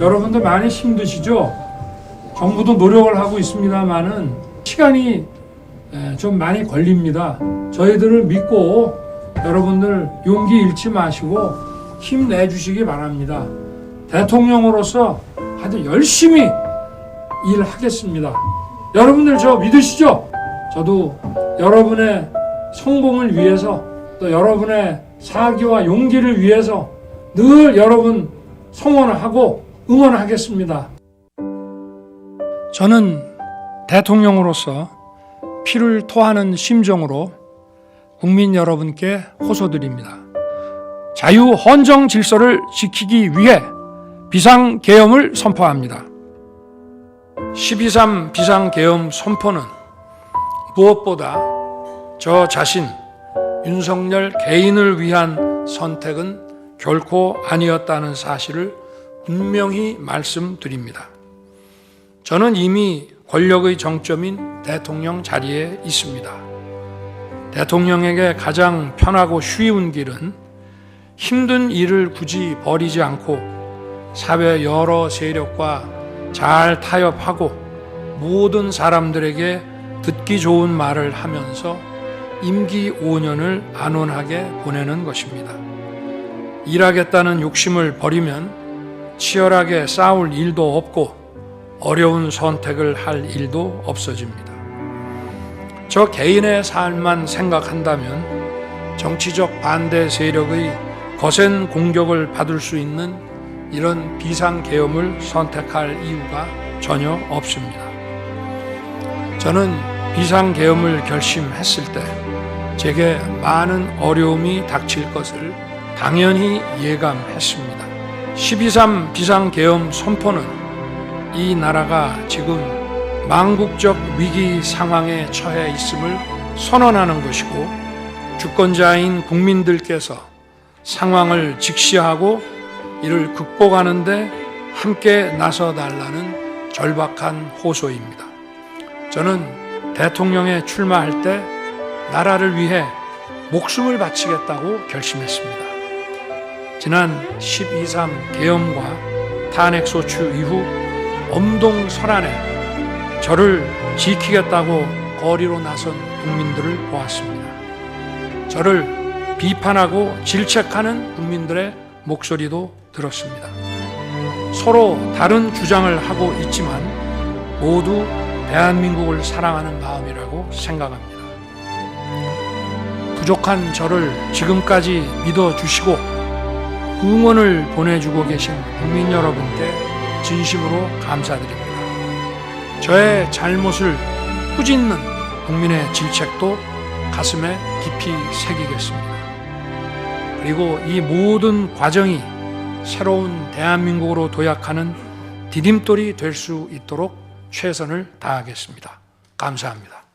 여러분들 많이 힘드시죠? 정부도 노력을 하고 있습니다만은 시간이 에, 좀 많이 걸립니다. 저희들을 믿고 여러분들 용기 잃지 마시고 힘내 주시기 바랍니다. 대통령으로서 아주 열심히 일하겠습니다. 여러분들 저 믿으시죠? 저도 여러분의 성공을 위해서 또 여러분의 사기와 용기를 위해서 늘 여러분 성원하고 응원하겠습니다. 저는 대통령으로서 피를 토하는 심정으로 국민 여러분께 호소드립니다. 자유 헌정 질서를 지키기 위해 비상 계엄을 선포합니다. 12.3 비상 계엄 선포는 무엇보다 저 자신 윤석열 개인을 위한 선택은 결코 아니었다는 사실을 분명히 말씀드립니다. 저는 이미 권력의 정점인 대통령 자리에 있습니다. 대통령에게 가장 편하고 쉬운 길은 힘든 일을 굳이 버리지 않고 사회 여러 세력과 잘 타협하고 모든 사람들에게 듣기 좋은 말을 하면서 임기 5년을 안온하게 보내는 것입니다. 일하겠다는 욕심을 버리면 치열하게 싸울 일도 없고 어려운 선택을 할 일도 없어집니다. 저 개인의 삶만 생각한다면 정치적 반대 세력의 거센 공격을 받을 수 있는 이런 비상계엄을 선택할 이유가 전혀 없습니다. 저는 비상계엄을 결심했을 때 제게 많은 어려움이 닥칠 것을 당연히 예감했습니다. 12.3 비상계엄 선포는 이 나라가 지금 망국적 위기 상황에 처해 있음을 선언하는 것이고 주권자인 국민들께서 상황을 직시하고 이를 극복하는데 함께 나서 달라는 절박한 호소입니다. 저는 대통령에 출마할 때 나라를 위해 목숨을 바치겠다고 결심했습니다. 지난 12.3 계엄과 탄핵소추 이후 엄동설안에 저를 지키겠다고 거리로 나선 국민들을 보았습니다. 저를 비판하고 질책하는 국민들의 목소리도 들었습니다. 서로 다른 주장을 하고 있지만 모두 대한민국을 사랑하는 마음이라고 생각합니다. 부족한 저를 지금까지 믿어주시고 응원을 보내주고 계신 국민 여러분께 진심으로 감사드립니다. 저의 잘못을 꾸짖는 국민의 질책도 가슴에 깊이 새기겠습니다. 그리고 이 모든 과정이 새로운 대한민국으로 도약하는 디딤돌이 될 수 있도록 최선을 다하겠습니다. 감사합니다.